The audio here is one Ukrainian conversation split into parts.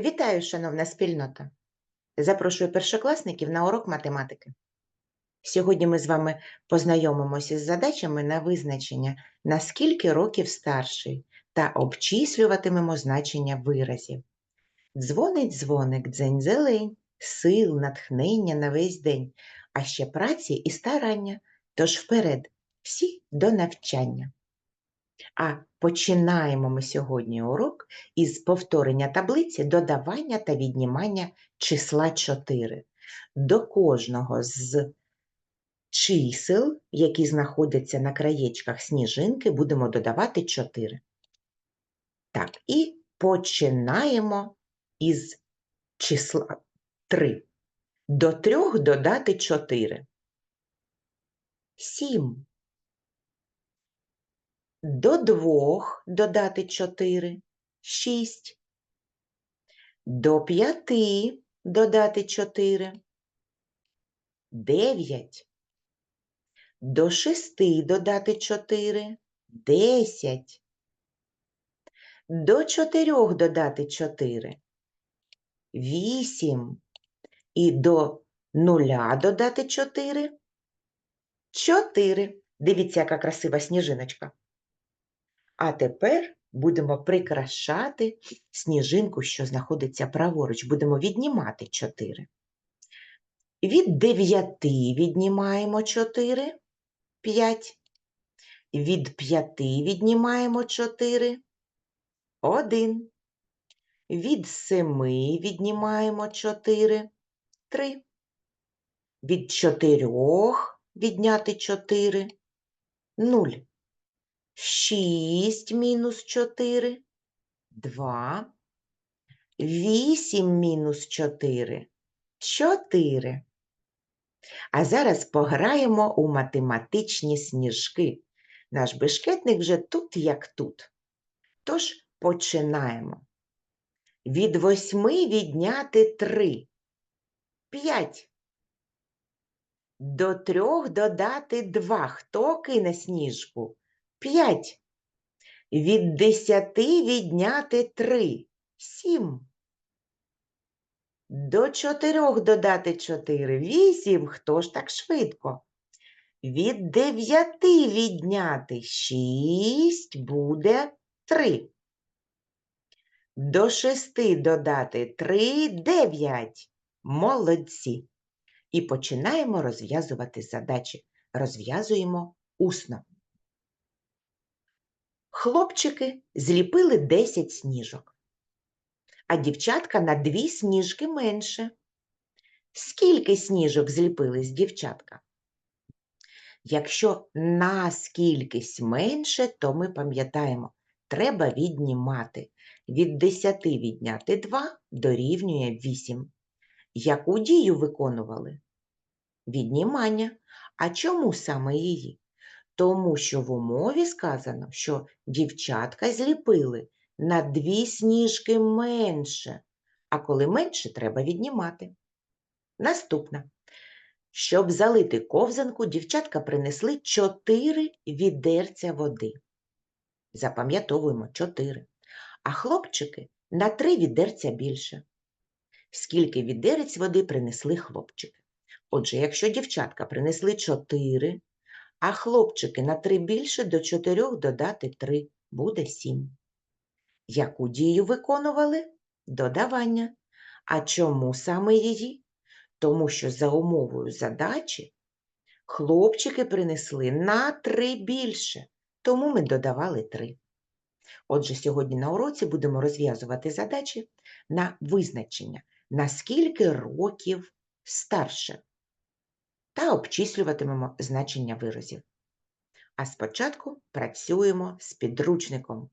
Вітаю, шановна спільнота! Запрошую першокласників на урок математики. Сьогодні ми з вами познайомимося з задачами на визначення, на скільки років старший, та обчислюватимемо значення виразів. Дзвонить дзвоник, дзень зелень, сил, натхнення на весь день, а ще праці і старання, тож вперед, всі до навчання. А починаємо ми сьогодні урок із повторення таблиці додавання та віднімання числа 4. До кожного з чисел, які знаходяться на краєчках сніжинки, будемо додавати 4. Так, і починаємо із числа 3. До 3 додати 4. 7. До двох додати 4 – 6. До п'яти додати 4 – 9. До шести додати 4 – 10. До чотирьох додати 4 – 8. І до нуля додати 4 – 4. Дивіться, яка красива сніжиночка. А тепер будемо прикрашати сніжинку, що знаходиться праворуч. Будемо віднімати 4. Від 9 віднімаємо 4, 5. Від 5 віднімаємо 4, 1. Від 7 віднімаємо 4, 3. Від 4 відняти 4, 0. 6 мінус 4 – 2. 8 мінус 4 – 4. А зараз пограємо у математичні сніжки. Наш бешкетник вже тут, як тут. Тож починаємо. Від 8 відняти 3 – 5. До 3 додати 2. Хто кине сніжку? 5. Від 10 відняти 3 – 7. До 4 додати 4 – 8. Хто ж так швидко? Від 9 відняти 6 буде 3. До 6 додати 3 – 9. Молодці. І починаємо розв'язувати задачі. Розв'язуємо усно. Хлопчики зліпили 10 сніжок, а дівчатка на 2 сніжки менше. Скільки сніжок зліпили з дівчатка? Якщо на скількись менше, то ми пам'ятаємо, треба віднімати. Від 10 відняти 2 дорівнює 8. Яку дію виконували? Віднімання. А чому саме її? Тому що в умові сказано, що дівчатка зліпили на дві сніжки менше, а коли менше, треба віднімати. Наступна. Щоб залити ковзанку, дівчатка принесли 4 відерця води. Запам'ятовуємо 4. А хлопчики на 3 відерця більше. Скільки відерець води принесли хлопчики? Отже, якщо дівчатка принесли 4, а хлопчики на 3 більше до 4 додати 3 буде 7. Яку дію виконували? Додавання. А чому саме її? Тому що за умовою задачі хлопчики принесли на 3 більше, тому ми додавали 3. Отже, сьогодні на уроці будемо розв'язувати задачі на визначення, наскільки років старше та обчислюватимемо значення виразів. А спочатку працюємо з підручником.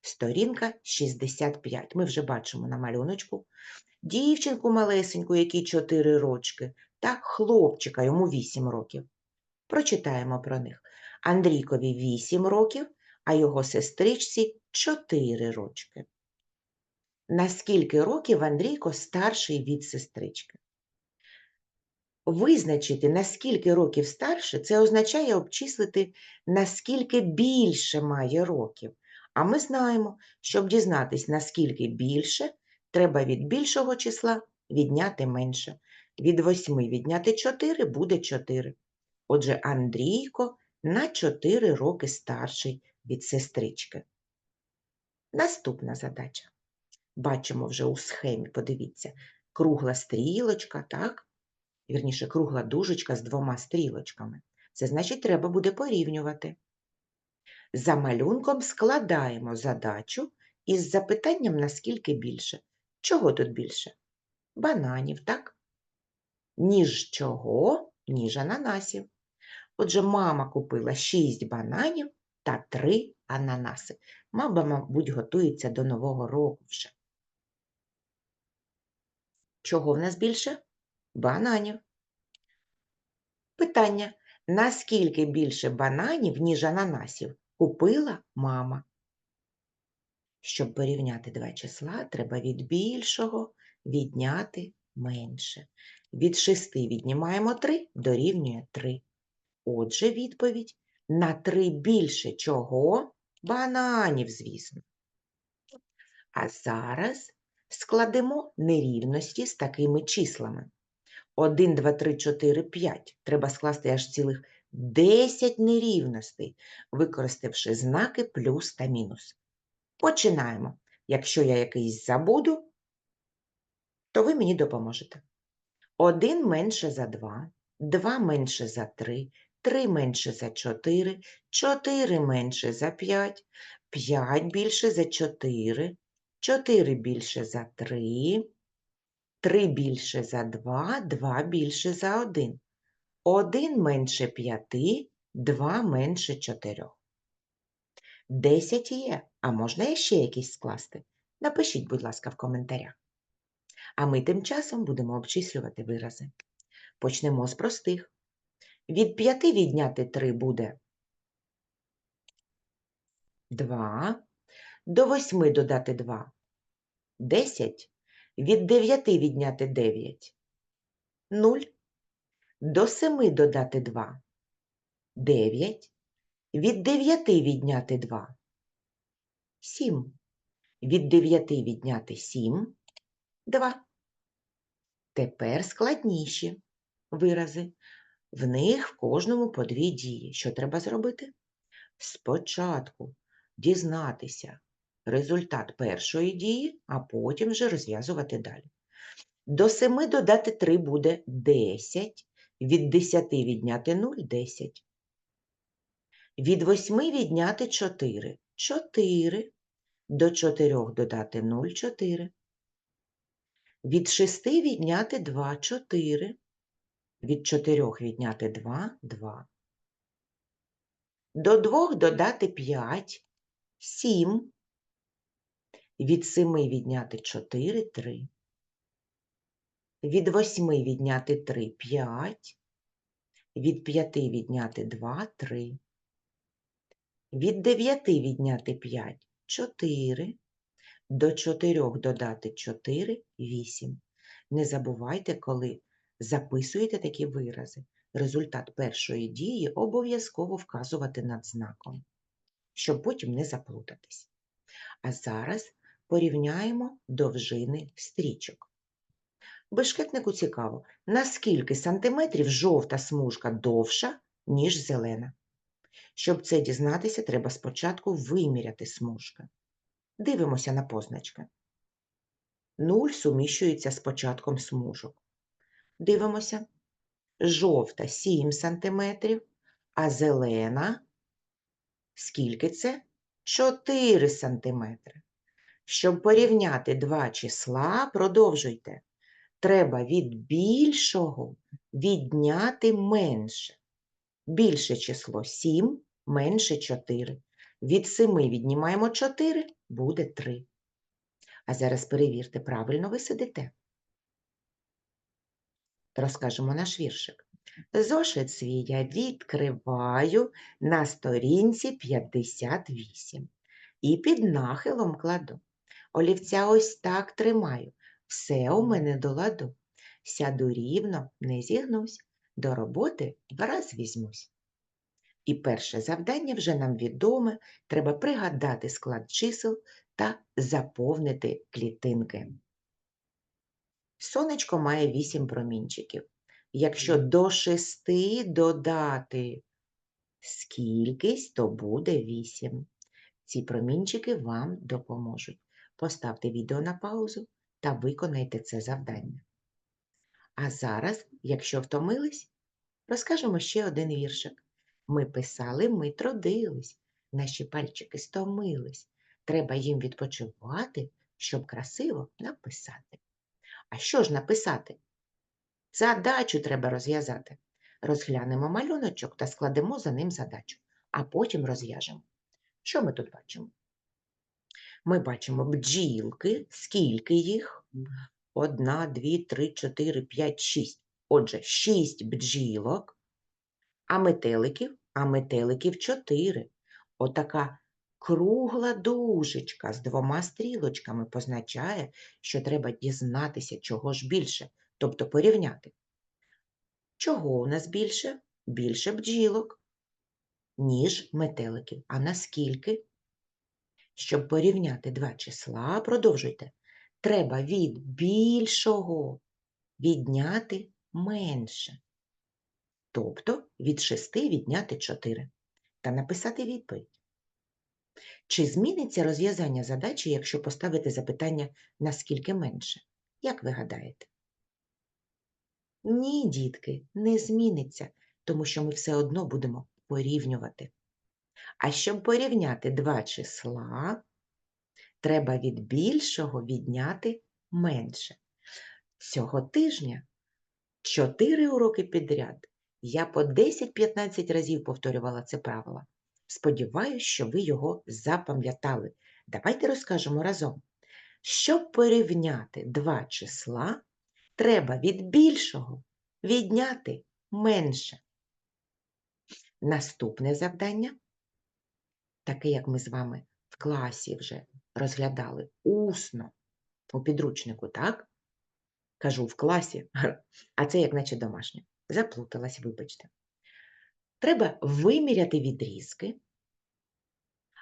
Сторінка 65. Ми вже бачимо на малюночку дівчинку малесеньку, якій 4 рочки, та хлопчика, йому 8 років. Прочитаємо про них. Андрійкові 8 років, а його сестричці 4 рочки. Наскільки років Андрійко старший від сестрички? Визначити, наскільки років старше, це означає обчислити, наскільки більше має років. А ми знаємо, щоб дізнатись, наскільки більше, треба від більшого числа відняти менше. Від 8 відняти 4 буде 4. Отже, Андрійко на 4 роки старший від сестрички. Наступна задача. Бачимо вже у схемі, подивіться, кругла стрілочка, так? Вірніше, кругла дужечка з двома стрілочками. Це значить, треба буде порівнювати. За малюнком складаємо задачу із запитанням, наскільки більше. Чого тут більше? Бананів, так? Ніж чого? Ніж ананасів. Отже, мама купила 6 бананів та 3 ананаси. Мама, мабуть, готується до Нового року вже. Чого в нас більше? Бананів. Питання. Наскільки більше бананів, ніж ананасів, купила мама? Щоб порівняти два числа, треба від більшого відняти менше. Від 6 віднімаємо 3, дорівнює 3. Отже, відповідь на 3 більше чого? Бананів, звісно. А зараз складемо нерівності з такими числами. 1, 2, 3, 4, 5. Треба скласти аж цілих 10 нерівностей, використавши знаки плюс та мінус. Починаємо. Якщо я якийсь забуду, то ви мені допоможете. 1 менше за 2, 2 менше за 3, 3 менше за 4, 4 менше за 5, 5 більше за 4, 4 більше за 3, 3 більше за 2, 2 більше за 1. 1 менше 5, 2 менше 4. 10 є, а можна ще якісь скласти? Напишіть, будь ласка, в коментарях. А ми тим часом будемо обчислювати вирази. Почнемо з простих. Від 5 відняти 3 буде 2. До 8 додати 2 – 10. Від 9 відняти 9 – 0. До 7 додати 2 – 9. Від 9 відняти 2 – 7. Від 9 відняти 7 – 2. Тепер складніші вирази. В них в кожному по дві дії. Що треба зробити? Спочатку дізнатися результат першої дії, а потім вже розв'язувати далі. До 7 додати 3 буде 10, від 10 відняти 0 – 10. Від 8 відняти 4 – 4. До 4 додати 0 – 4. Від 6 відняти 2 – 4. Від 4 відняти 2 – 2. До 2 додати 5 – 7. Від 7 відняти 4 – 3. Від 8 відняти 3 – 5. Від 5 відняти 2 – 3. Від 9 відняти 5 – 4. До 4 додати 4 – 8. Не забувайте, коли записуєте такі вирази, результат першої дії обов'язково вказувати над знаком, щоб потім не заплутатись. А зараз порівняємо довжини стрічок. Бешкетнику цікаво, наскільки сантиметрів жовта смужка довша, ніж зелена. Щоб це дізнатися, треба спочатку виміряти смужки. Дивимося на позначки. 0 суміщується з початком смужок. Дивимося. Жовта 7 см, а зелена скільки це? 4 см. Щоб порівняти два числа, продовжуйте. Треба від більшого відняти менше. Більше число 7, менше 4. Від 7 віднімаємо 4, буде 3. А зараз перевірте, правильно ви сидите. Розкажемо наш віршик. Зошит свій я відкриваю на сторінці 58 і під нахилом кладу. Олівця ось так тримаю, все у мене до ладу. Сяду рівно, не зігнусь, до роботи враз візьмусь. І перше завдання вже нам відоме, треба пригадати склад чисел та заповнити клітинки. Сонечко має 8 промінчиків. Якщо до 6 додати скількись, то буде 8. Ці промінчики вам допоможуть. Поставте відео на паузу та виконайте це завдання. А зараз, якщо втомились, розкажемо ще один віршик. Ми писали, ми трудились, наші пальчики стомились. Треба їм відпочивати, щоб красиво написати. А що ж написати? Задачу треба розв'язати. Розглянемо малюночок та складемо за ним задачу, а потім розв'яжемо. Що ми тут бачимо? Ми бачимо бджілки, скільки їх? Одна, дві, три, чотири, п'ять, шість. Отже, шість бджілок, а метеликів, а метеликів чотири. Отака кругла дужечка з двома стрілочками позначає, що треба дізнатися, чого ж більше, тобто порівняти. Чого у нас більше? Більше бджілок, ніж метеликів. А наскільки? Щоб порівняти два числа, продовжуйте. Треба від більшого відняти менше. Тобто від 6 відняти 4 та написати відповідь. Чи зміниться розв'язання задачі, якщо поставити запитання наскільки менше? Як ви гадаєте? Ні, дітки, не зміниться, тому що ми все одно будемо порівнювати. А щоб порівняти два числа, треба від більшого відняти менше. Цього тижня 4 уроки підряд. Я по 10-15 разів повторювала це правило. Сподіваюсь, що ви його запам'ятали. Давайте розкажемо разом. Щоб порівняти два числа, треба від більшого відняти менше. Наступне завдання, таке, як ми з вами в класі вже розглядали усно у підручнику, так? Кажу в класі, а це як наче домашнє. Заплуталась, вибачте. Треба виміряти відрізки,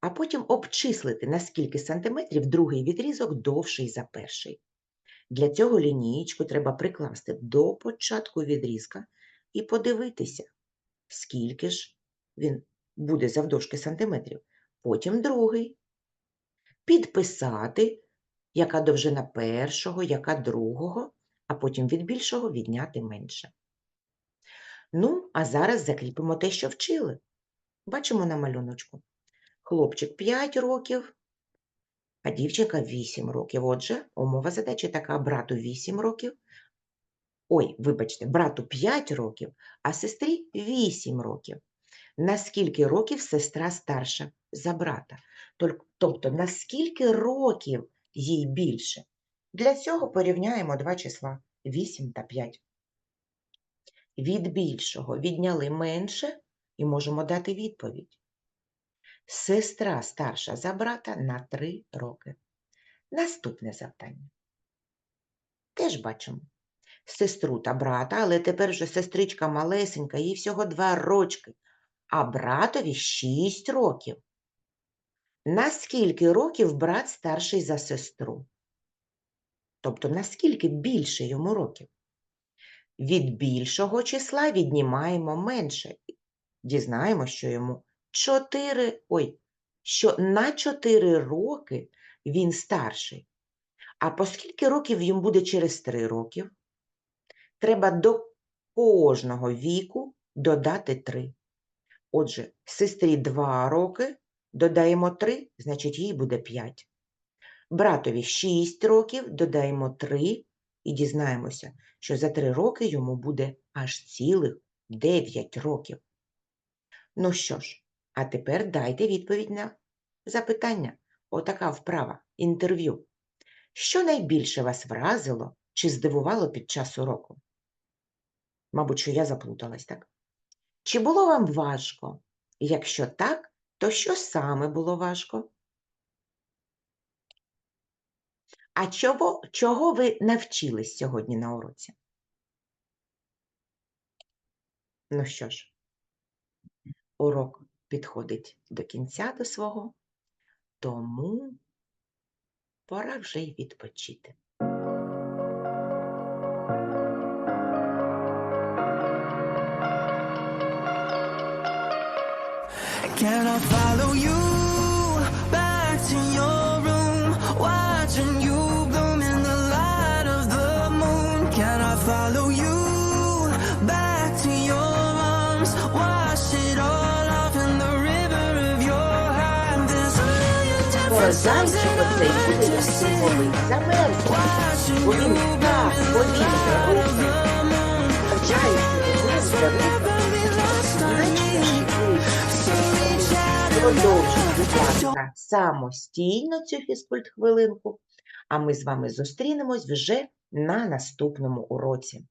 а потім обчислити, на скільки сантиметрів другий відрізок довший за перший. Для цього лінієчку треба прикласти до початку відрізка і подивитися, скільки ж він буде завдовжки сантиметрів. Потім другий. Підписати, яка довжина першого, яка другого, а потім від більшого відняти менше. Ну, а зараз закріпимо те, що вчили. Бачимо на малюночку. Хлопчик 5 років, а дівчинка 8 років. Отже, умова задачі така: брату 8 років. Ой, вибачте, брату 5 років, а сестрі 8 років. На скільки років сестра старша за брата? Тобто, на скільки років їй більше? Для цього порівняємо два числа 8 та 5. Від більшого відняли менше і можемо дати відповідь. Сестра старша за брата на 3 роки. Наступне завдання. Теж бачимо сестру та брата, але тепер вже сестричка малесенька, їй всього 2 рочки, а братові 6 років. На скільки років брат старший за сестру? Тобто, наскільки більше йому років? Від більшого числа віднімаємо менше. Дізнаємо, що йому 4, ой, що на 4 роки він старший. А по скільки років йому буде через 3 років? Треба до кожного віку додати 3. Отже, сестрі 2 роки, додаємо 3, значить їй буде 5. Братові 6 років, додаємо 3 і дізнаємося, що за 3 роки йому буде аж цілих 9 років. Ну що ж, а тепер дайте відповідь на запитання. Отака вправа, інтерв'ю. Що найбільше вас вразило чи здивувало під час уроку? Мабуть, що я заплуталась, так? Чи було вам важко? Якщо так, то що саме було важко? А чого, чого ви навчились сьогодні на уроці? Ну що ж, урок підходить до кінця до свого, тому пора вже й відпочити. Зайчик оцей буде як сніговий замерзлий. Бо він так ласка, самостійно цю фізкульт-хвилинку, а ми з вами зустрінемось вже на наступному уроці.